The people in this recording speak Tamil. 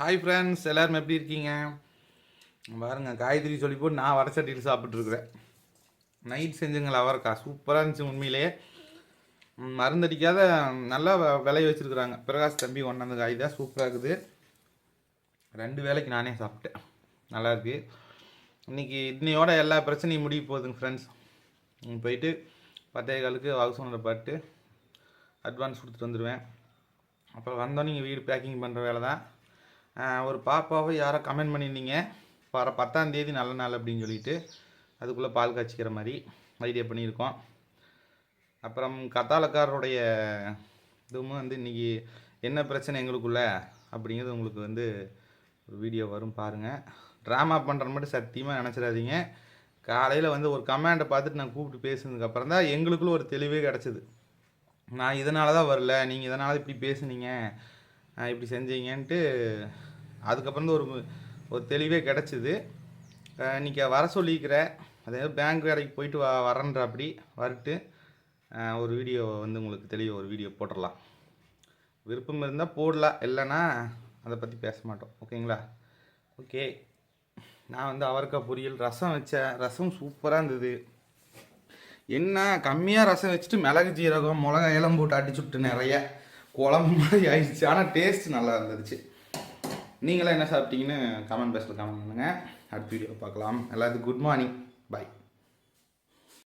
ஹாய் ஃப்ரெண்ட்ஸ் எல்லோரும் எப்படி இருக்கீங்க? பாருங்கள் காயத்ரி சொல்லி போட்டு நான் வடச்சட்டியில் சாப்பிட்ருக்குறேன் நைட் செஞ்சுங்களா அவரைக்கா சூப்பராக இருந்துச்சு உண்மையிலேயே. மருந்தடிக்காத நல்லா விளைய வச்சுருக்குறாங்க. பிரகாஷ் தம்பி ஒன்றாந்து காய் தான் சூப்பராக இருக்குது. ரெண்டு வேளைக்கு நானே சாப்பிட்டேன். நல்லா இன்றைக்கி இன்னைக்கு இன்னையோட எல்லா பிரச்சனையும் முடிய போகுதுங்க ஃப்ரெண்ட்ஸ் போயிட்டு பத்தே காலுக்கு வகுசோனரை பாட்டு அட்வான்ஸ் கொடுத்துட்டு வந்துடுவேன் அப்புறம் வந்தோன்னே நீங்கள் வீடு பேக்கிங் பண்ணுற வேலை தான். ஒரு பாப்பாவை யாரோ கமெண்ட் பண்ணியிருந்தீங்க. வர பத்தாம் தேதி நல்ல நாள் அப்படின்னு சொல்லிட்டு அதுக்குள்ளே பால் காய்ச்சிக்கிற மாதிரி ஐடியா பண்ணியிருக்கோம். அப்புறம் கத்தாலக்காரருடைய இதுவும் வந்து இன்றைக்கி என்ன பிரச்சனை எங்களுக்குள்ள அப்படிங்கிறது உங்களுக்கு வந்து ஒரு வீடியோ வரும் பாருங்கள் ட்ராமா பண்ணுற மட்டும் சத்தியமாக நினச்சிடாதீங்க. காலையில் வந்து ஒரு கமெண்டை பார்த்துட்டு நான் கூப்பிட்டு பேசுனதுக்கப்புறம் தான் எங்களுக்குள்ள ஒரு தெளிவே கிடச்சிது. நான் இதனால தான் வரல. நீங்கள் இதனால் இப்படி பேசுனீங்க. இப்படி செஞ்சீங்கன்ட்டு அதுக்கப்புறம் தான் ஒரு ஒரு தெளிவே கிடச்சிது. இன்றைக்கி வர சொல்லியிருக்கிறேன் அதே பேங்க் வேலைக்கு போயிட்டு வ வரன்ற அப்படி வரட்டு ஒரு வீடியோ வந்து உங்களுக்கு தெளிவாக ஒரு வீடியோ போட்டுடலாம் விருப்பம் இருந்தால் போடலாம் இல்லைன்னா அதை பற்றி பேச மாட்டோம். ஓகேங்களா? ஓகே. நான் வந்து அவரைக்காய் பொரியல் ரசம் வச்சேன். ரசம் சூப்பராக இருந்தது. என்ன கம்மியாக ரசம் வச்சுட்டு மிளகு ஜீரகம் மிளகாய் எல்லாம் போட்டு அடிச்சு விட்டு நிறைய. குழம்பு மாதிரி ஆயிடுச்சு. ஆனால் டேஸ்ட் நல்லா இருந்துச்சு. நீங்களாம் என்ன சாப்பிட்டீங்கன்னு கமெண்ட் பாக்ஸில் கமெண்ட் பண்ணுங்கள் அடுத்த வீடியோ பார்க்கலாம். எல்லாத்துக்கும் குட் மார்னிங் பை